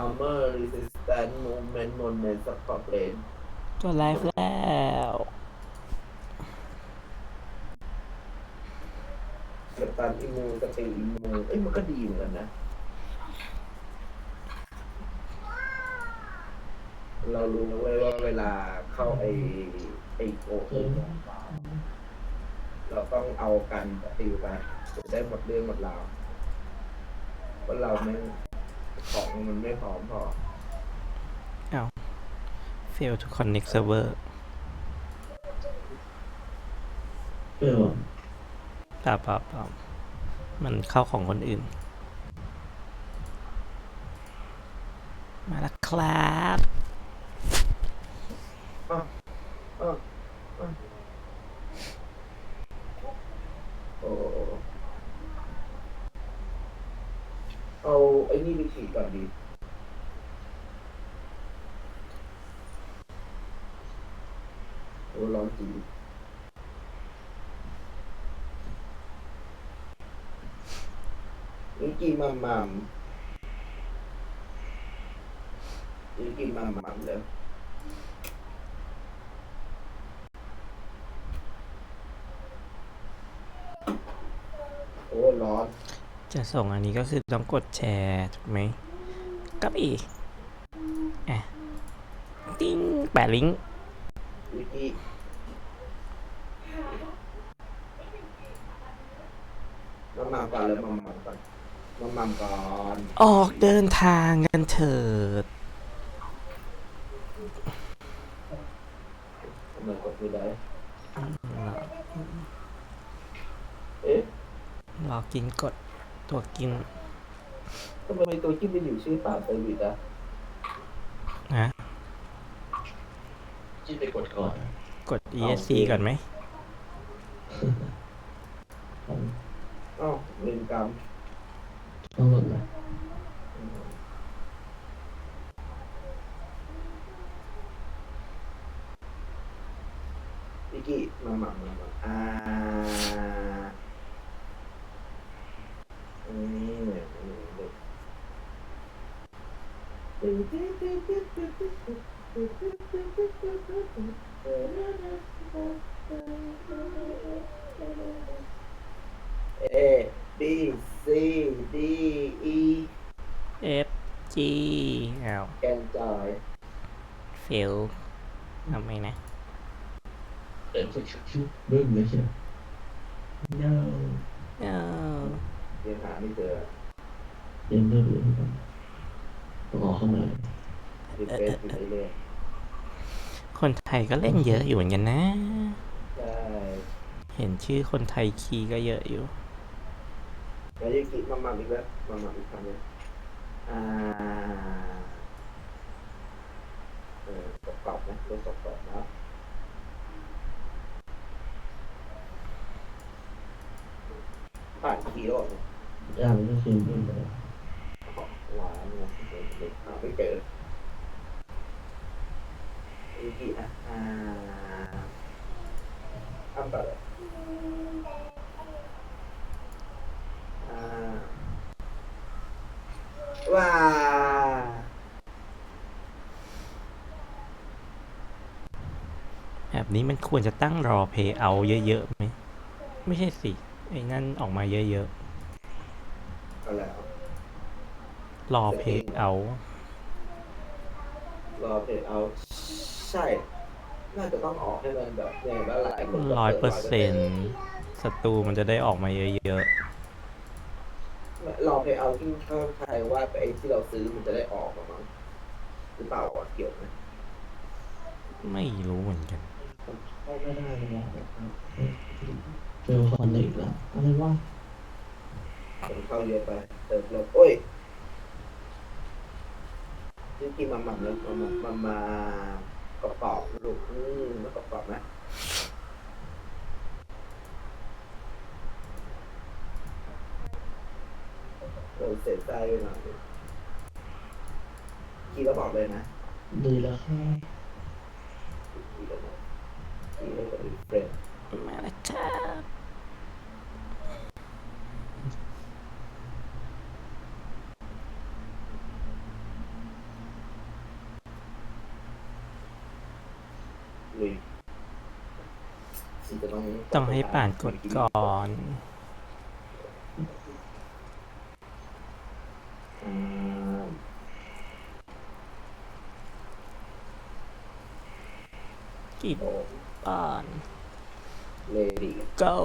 armor resistant movement movement support range ตัวไลฟ์แล้วสตันอิมูสติอิมูเอ้ยมันก็ดีเหมือนกันนะ เรารู้ไว้ว่าเวลาเข้าไอไอโอเเราต้องเอากันติวไปจะได้หมดเรื่องหมดราวเพราะเราไม่ ของมันไม่พร้อมพอ fail to connect server เออเปล่าเปล่าเปล่ามันเข้าของคนอื่น มาแล้วครับ อ้าวอ้าวอ้าวโอ้เอาไอ้นี่ไปฉีดก่อนดีโอ้ ร้อนจีนี่กินมัมมัมนี่กินมัมมัมเลยโอ้ร้อน จะส่งอันนี้ก็คือต้องกดแชร์ถูกไหมกับอีกอะ ติ้งแปะลิงก์วิธี มามัมก่อนเลยมามัมก่อนมามัมก่อนออกเดินทางกันเถิด ทำไมกดไม่ได้เอ๊ะรอกินกดตัวกินทำไมตัวจิ้มไปอยู่ชื่อป่าเซอร์วิสอะนะจิ้มไปกดก่อน กด ESC ก่อนไหม อ้าวเล่นกร รมต้องหลดนะวิกี้มามัมมามัมอ่าอืมเนี่ยเนี่ยเนี่ยเอ B C D E F G อ้าวแกนจอย fail ทำไมนะเดินชุบชุบชุบบึ้มเลยใช่ไหม no เออยังหาไม่เจอเดินเรื่อยๆก่อนต้องออกข้างในรีเฟซอยู่เรื่อยคนไทยก็เล่นเยอะอยู่เหมือนกันนะๆใช่ เห็นชื่อคนไทยคีย์ก็เยอะอยู่ แล้วยังกินมามัมอีกแล้วมามัมอีกครั้งหนึงอ่าเออกรอบๆนะตัวกรอบๆนะผ่านคีย์แล้วเหรอย่ามันก็คือบึ้มไปแล้วหวานเนี่ยเด็กหาไม่เจอยังกินอะอ่าอ้ำต่อเลยอ่า ว้าแบบนี้มันควรจะตั้งรอ pay out เยอะๆไหมไม่ใช่สิ ไอ้นั่นออกมาเยอะเอาแล้วๆรอ pay out รอเพจเอาใช่ น่าจะต้องออกให้มันแบบเนี่ยแล้วหลายคนก็ร้อยเปอปิร์ดเซ็นต์ศัตรูมันจะได้ออกมาเยอะ รอเพจเอาที่เข้าใจว่าไอ้ที่เราซื้อมันจะได้ออกมามั้งหรือเปล่าอะเกี่ยวไหมๆไม่รู้เหมือนกัน เข้าไม่ได้เลยนะเฟลคอนเนกแล้วอะไรวะผมเข้าเยอะไปเติมลบโอ้ยนี่กินมาหม่ำเลยมามามามากรอบกรอบๆลูกอืมมากรอบกรอบๆนะ ผมเสียใจหน่อยกี่ก็บอกเลยนะดีแล้วแค่ก็บอกกี่บอกเปรมาแล้วจ้าลุยมันจะต้องต้องให้ป่านกดก่อน กิดโอ้ป่านเลดี้ go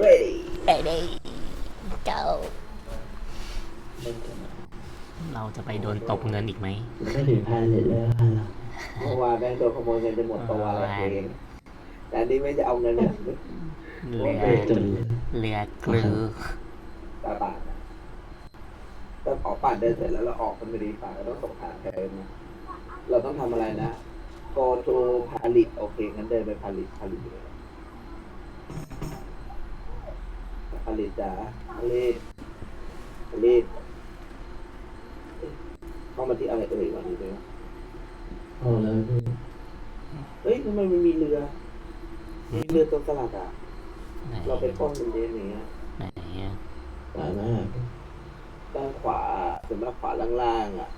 ready ready go เล่นกันนะเราจะไปโดนตบเงินอีกไหมไม่ถึงพายเลยเลยพันละเมื่อวานแบงค์โดนขโมยเงินจะหมดตัวอะไรเองแต่อันนี้ไม่จะเอาเงินเนี่ยเรือไม่จนเรือกลือตาบาดนะถ้าขอป่านเดินเสร็จแล้วเราออกกันไปดีป่านเราต้องส่งทางแทนนะเราต้องทำอะไรนะ go to ผลิต โอเค งั้นเดินไปผลิตผลิตเลยผลิตจ้าผลิตผลิตเข้ามาที่อะไรเอ่ยวันนี้เลยเอาแล้วเฮ้ยทำไมมันมีเรือ มีเรือตัวสลัดอะ ไหนเราไปป้องมันเดนอย่างเงี้ยไหนอะตายมากด้านขวาส่วนมากขวาล่างๆอะ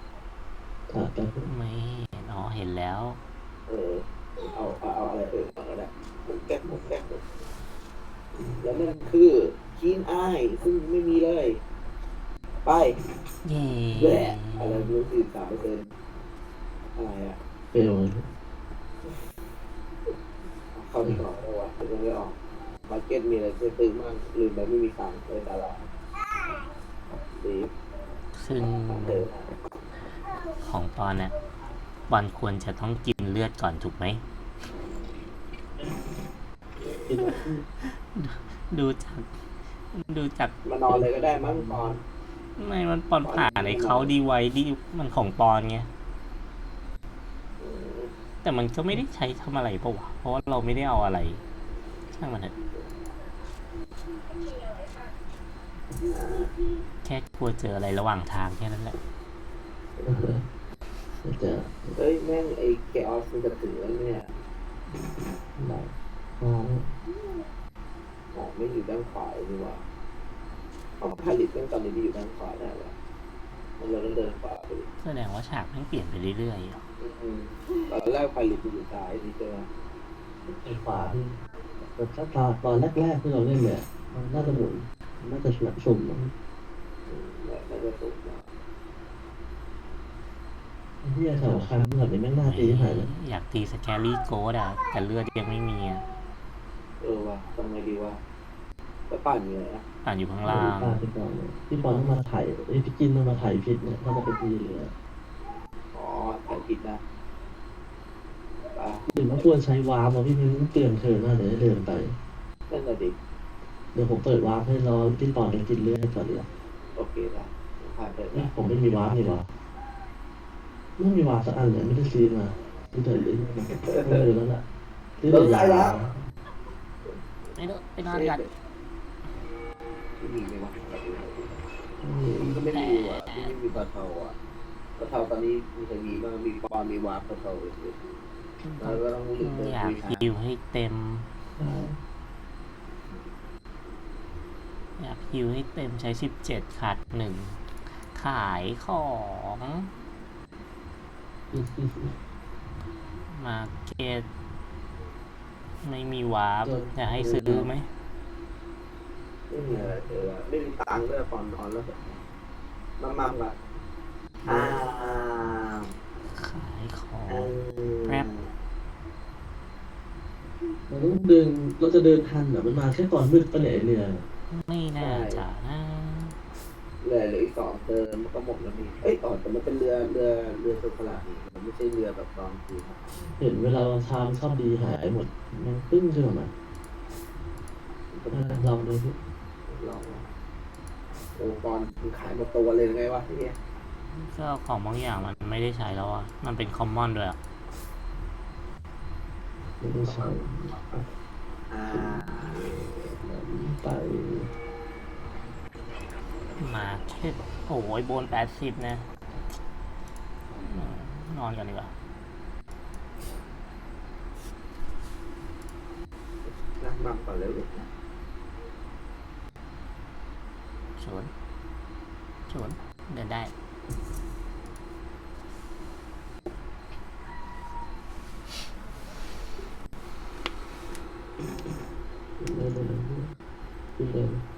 ไปไม่เห็นอ๋อเห็นแล้ว เออเอาเอาเอาอะไรเอ่ยมาก็ได้มันแก๊กมันแก๊กแล้วนั่นคือคีนไอายซึ่งไม่มีเลย ไปเย่แย่อะไรไม่รู้สี่สามเปอร์เซ็นต์อะไรอะเฟลเลยเข้าที่ออกแล้ววะถึงยังไม่ออกมาร์เก็ตมีอะไรจะตื้อมั่งลืมไปไม่มีตังค์เลยตลาดดีซึ่งเดินของปอนเนี่ย ปอนควรจะต้องกินเลือดก่อนถูกไหม ดูจาก ดูจากมานอนเลยก็ได้มั้งตอนไม่มันปอนผ่าในเขาดีไว้ที่มันของปอนไงแต่มันก็ไม่ได้ใช้ทำอะไรปะวะเพราะว่าเราไม่ได้เอาอะไรช่างมันเถอะแค่กลัวเจออะไรระหว่างทางแค่นั้นแหละ จะเฮ้ยแม่งไอ้แกออสมันจะถึงแล้วเนี่ยได้อ๋อหมอกไม่อยู่ด้านขวาเลยนี่หว่าเอาผลิตตั้งตอนนี้ที่อยู่ด้านขวาได้วะมันเราต้องเดินขวาไปดิแสดงว่าฉากมันเปลี่ยนไปเรื่อยๆอะอืมตอนแรกผลิตมันอยู่ซ้ายนี่ใช่ไหมไอ้ขวาที่แต่ถ้าตอนตอนแรกๆที่เราเล่นเนี่ยมันน่าจะหมุนน่าจะสนับสุ่มมั้งอืมแล้วแล้วก็สูงมาไอ้ที่สำคัญแบบนี้แม่งน่าตีหายเลยอยากตีสแกรี่โกดอะแต่เลือดยังไม่มีอะเออว่ะทำไงดีวะแล้วป่านอยู่ไหนอะอ่านอยู่ข้างล่างตาที่ก่อนเลยที่ปอนต้องมาถ่ายไอ้ยพี่กินต้องมาถ่ายผิดเนี่ยถ้าจะไปตีเหลืออ๋อถ่ายผิดนะป่ะหรือว่าควรใช้วาร์ปมาพี่มิ้นเตือนเธอน่าจะได้เดินไป นั่นน่ะดิเดี๋ยวผมเปิดวาร์ปให้รอพี่ปอนไปกินเลือดก่อนดีกว่าโอเคละผ่านไปเอ้ยละผมไม่มีวาร์ปนี่หว่า ไม่มีวาร์ปสักอันเลยไม่ได้ซื้อมาซื้อแต่เลยไม่เลยแล้วล่ะซื้อแต่ยาไม่รู้ไปนอนกันที่มีไหมวะมันก็ไม่มีว่ะที่ไม่มีปลาเทาอะปลาเทาตอนนี้มีใครมีบ้างมีปอนมีวาร์ปปลาเทาเลยเราก็ต้องรีบเดินอยากคุยหาฮิวให้เต็มอยากฮิวให้เต็มใช้สิบเจ็ดขาดหนึ่งขายของ มาเก็ตไม่มีวาร์ปจะให้ซื้อไหมไม่มีอะไรเจอว่ะไม่มีตังค์ด้วยปอนนอนแล้วมามั่มละอ้าวขายของอ้าวแป๊บเราต้องเดินเราจะเดินทันเหรอมันมาแค่ตอนมืดปะเนี่ยไอ้เรือไม่น่าจะนะ เหลือเหลืออีกสองเติมมันก็หมดแล้วนี่เอ้ยต่อแต่มันเป็นเรือเรือเรือสุขลานี่มันไม่ใช่เรือแบบตอนคืนเห็นเวลาเราทำชอบดีหายหมดมันปึ้งขึ้นมาเออลองดูพี่ลองนะโอ้ปอนมันขายหมดตัวเลยไงวะที่เนี่ยก็ของบางอย่างมันไม่ได้ใช้แล้วอะ มันเป็นคอมมอนด้วยอะ ไม่ได้ใช้อ่า ไป มาเช็ดโอ้ยโบนแปดสิบนะ นอนกันดีกว่านั่งบังไปอนเร็วศูนย์ศูนย์เดินได้เดินเดิ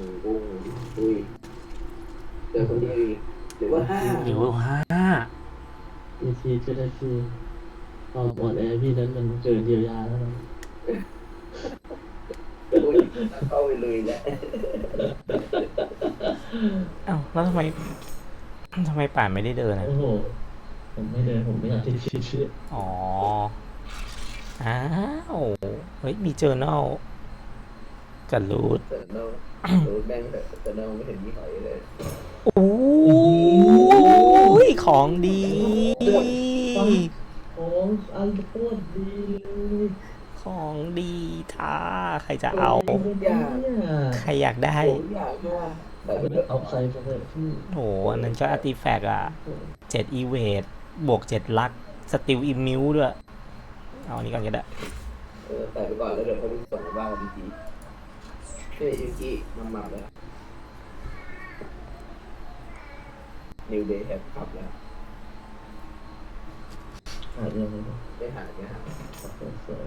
กุ้งกุ้งอุ้ยเจอคนเดียวอีกหรือว่าห้าหรือว่าห้าอีทีจะได้คือความอ่อนแอพี่นั้นมันเกินเยียวยาแล้วนะอุ้ยเข้าไปเลยแหละเอ้าแล้วทำไมทำไมป่านไม่ได้เดินอะโอ้โหผมไม่เดินผมไม่อยากที่ชื่อชื่ออ๋ออ้าวเฮ้ยมีเจอเนล กับรูทแต่เน่าโดแม่งแต่แต่เน่าไม่เห็นมีหอยเลยโอ้ยของดีโอ้อันโคตรดีเลยของดีท่าใครจะเอา ใครอยากได้ผมอยากด้วยแต่เอาใส่ไปเลยพี่โหอันนั้นก็อาร์ติแฟกอะเจ็ดอีเวทบวกเจ็ดลักสติลอิมมิวด้วย เอาอันนี้ก่อนก็ได้ เออแต่ไปก่อนแล้วเดี๋ยวเขาไปส่งบ้านกัน ทีเฮ้ยยูกิมันมาแล้ว New Day แฮปขับแล้วหายยังไงได้หาไม่หาสวย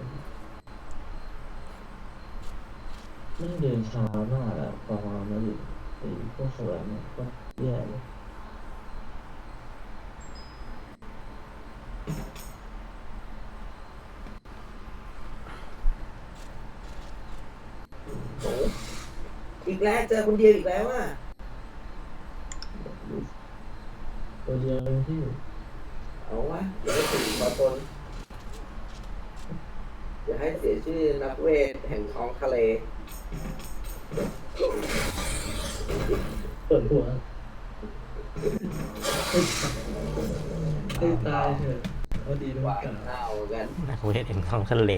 ไม่เดินช้ามากอะประมาณนั้นอยู่ไอ้พวกสวยเนี่ยก็แย่เลย โอ้ อีกแล้วเจอคนเดียวอีกแล้วอะตัวเดียวเองที่เอาวะอย่าให้ถึงขอตนอย่าให้เสียชื่อนักเวทแห่งท้องทะเลเปิดหัวให้ตายเถอะเอาดีนะหวากันนเน่ากัน นักเวทแห่งท้องทะเล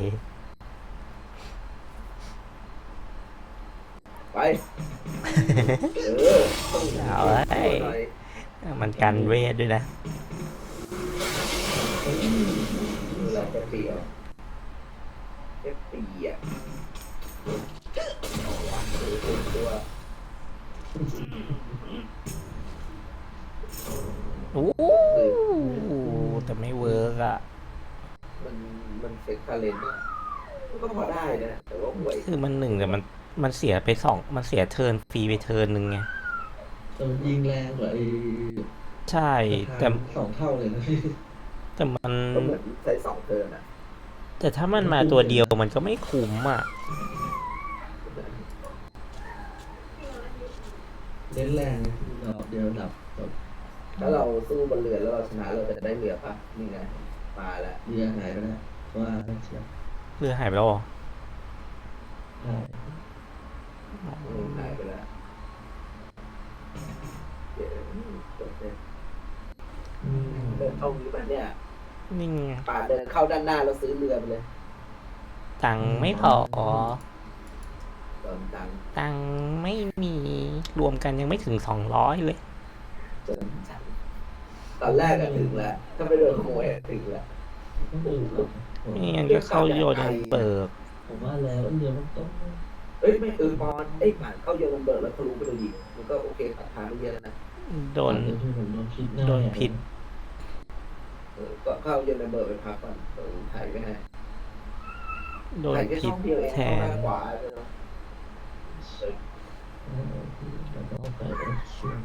ไปเออต้องเอาไว้หน่อยมันกันเวทด้วยนะดูแลจะเปรียวเจ็บปีอะเอาวะดูตัวโอ้แต่ไม่เวิร์กอะมัน มันเฟกคาเลนอะมันก็พอได้นะ แต่ว่าห่วยคือมันหนึ่งแต่มัน มันเสียไปสองมันเสียเทิร์นฟรีไปเทิร์นหนึ่งไงแต่มันยิงแรงกว่าไอ้ใช่แต่สองเท่าเลยนะพี่แต่มันก็เหมือนใช้สองเทิร์นอะแต่ถ้ามันมาตัวเดียวมันก็ไม่คุ้มอะเน้นแรงดอกเดียวดับจบถ้าเราสู้บนเรือแล้วเราชนะเราจะได้เรือปะนี่ไงมาแล้วเรือหายไปแล้วว่าไม่เชียวเรือหายไปแล้วเหรอใช่อืม หายไปแล้วเดี๋ยวจบเลยอืมเดินเข้านี้ปะเนี่ย นี่ไงป่าเดินเข้าด้านหน้าแล้วซื้อเรือไปเลย ตังค์ไม่พอเติมตังค์ตังค์ไม่มีรวมกันยังไม่ถึงสองร้อยเลยเติมตังค์ตอนแรกอะถึงแล้ว ถ้าไปโดนขโมยอะถึงแล้วต้องดูก่อนผมนี่งั้นก็เข้าโยนเปิกผมว่าแล้วเรือมันต้อง เอ้ยไม่เออปอนเอ้ยผ่านเข้าเยอรมันเบิร์ดแล้วทะลุไปเลยดิมันก็โอเคตัดทางไปเยอะแล้วนะโดนเดี๋ยวที่ผมโดนพิษแน่โดนพิษเออก็เข้าเยอรมันเบิร์ดไปพักก่อนเออถ่ายไม่ให้โดนถ่ายแค่พิช่ษองเดียวเองแทเข้านด้านขวาเลยเนาะเออเออแล้วก็เอาไปเอาช่วย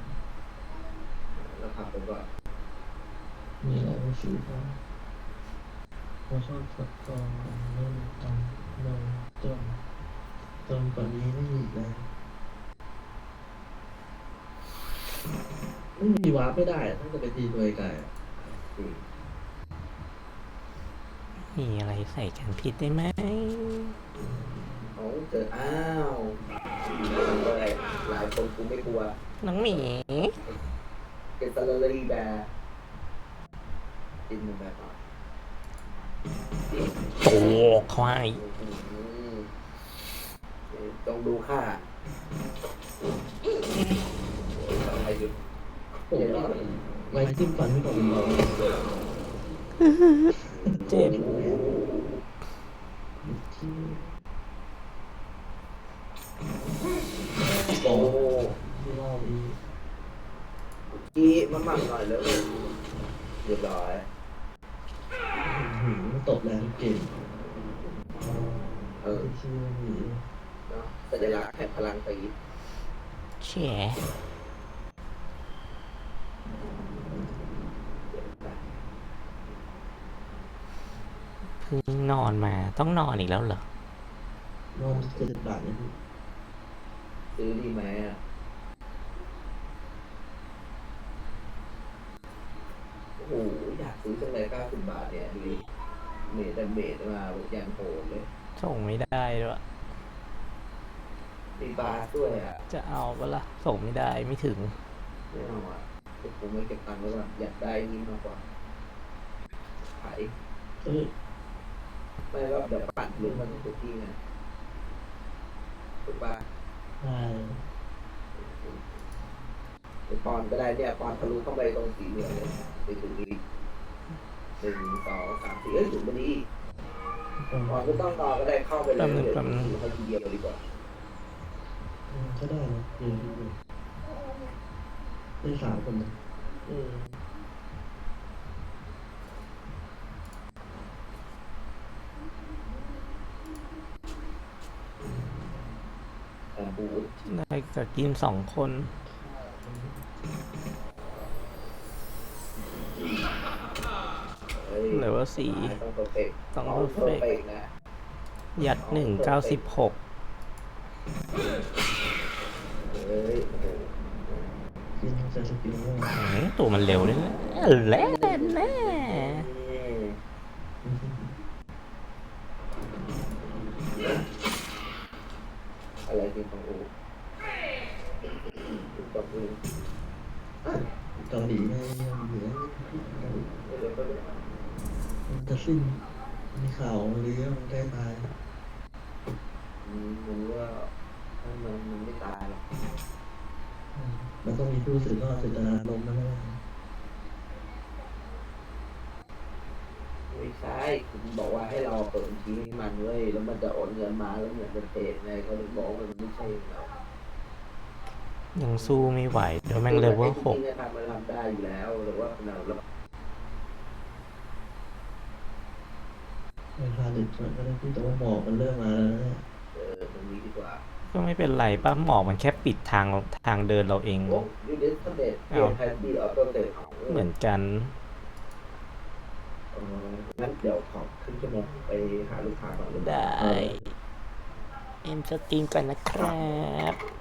แล้วพักไปก่อนมีอะไรไม่ซื้อบ้างผมชอบสักกองเล่นตอนนอนจน จนกว่านี้ไม่มีอีกแล้วไม่มีวาร์ปไม่ได้ต้องจะไปตีตัวไกลๆอะอืมมีอะไรใส่กันผิดได้ไหมเอาเจออ้าวเลยหลายคนกูไม่กลัว น้องหมีเป็นซาลารีแบร์กินมันแบบอะโตควายอืม ต้องดูค่าใครหยุดผมว่าไม้จิ้มฟันที่ผมลองเจ็บที่โอ้ที่เราอีกีมันมั่งหน่อยแล้วเรียบร้อยหืมตบแรงเก่งเออที่มีเนาะ สัญลักษณ์แห่งพลังตีแฉเพิ่งนอนมาต้องนอนอีกแล้วเหรอ นอนเจ็ดบาทเนี่ยพี่ซื้อดีไหมอะโอ้โหอยากซื้อจังเลยเก้าสิบบาทเนี่ยดูดิเมดแต่เมดมาแบบยันโหดเลย ส่งไม่ได้ด้วย มีบาสด้วยอะจะเอาปะล่ะส่งไม่ได้ไม่ถึง ไม่เอาอะผมไม่เก็บตังค์ไว้ก่อนอยากได้นี่มากกว่าขายเอ้ยไม่ก็เดี๋ยวปั่นลุ้นมันทุกที่ไงถูกป่ะใช่ไอ้ปอนก็ได้เนี่ยปอนทะลุเข้าไปตรงสีเหลืองเลยไปถึงนี้หนึ่งสองสามสี่เอ้ยถึงวันนี้ประปมาอณนก็ต้องรอก็ได้เข้าไปเลยแป๊บนึงเดี๋ยวแป๊บนึงถือให้ทีเดียวดีกว่า อืมก็ได้นะเดี๋ยวดูดูได้สามคนนะอืมแต่บูธได้กับกินสองคน เฮ้ยเหลือว่าสี่ ต้องเพอร์เฟกต์ต้องเพอ perfect ร์เฟกต์ นะยัดหนึ่งเก้าสิบหก เฮ้ยโอ้โห กินจะสกิลว่าตัวมันเร็วด้วยนะแล้วแน่อืมอะไรกินของอูกับอูเกาหลีไงยังเหลือเดี๋ยวก็ได้มันจะสิ้นมีข่าวหรือมันใกล้ตายอืมรู้ว่ามันมันมันไม่ตาย หรอกอืมมันต้องมีผู้สืบทอดเจตนารมณ์นะแม่ไม่ใช่คุณบอกว่าให้เราเปิดบัญชีให้มันเว้ยแล้วมันจะโอนเงินมาแล้วเหมือนเป็นเทรดไงเขาเลยบอกว่ามันไม่ใช่เรายังสู้ไม่ไหวเดี๋ยวแม่งเลเวลหกจริงๆอะทำมันทำได้อยู่แล้วหรือว่าเราเราไม่พาเด็กช่วยก็ได้พี่แต่ว่าหมอกมันเริ่มมาแล้วนะเออตรงนี้ดีกว่า ก็ไม่เป็นไรป้าหมอกมันแค่ปิดทางทางเดินเราเองโอ้ยูนิสเตทเปลี่ยนแพนดี้ออโต้เตทของเหมือนกันเอองั้นเดี๋ยวขอครึ่งชั่วโมงไปหาลูกค้าก่อนเลยได้ เอ็มสตรีมกันนะครับ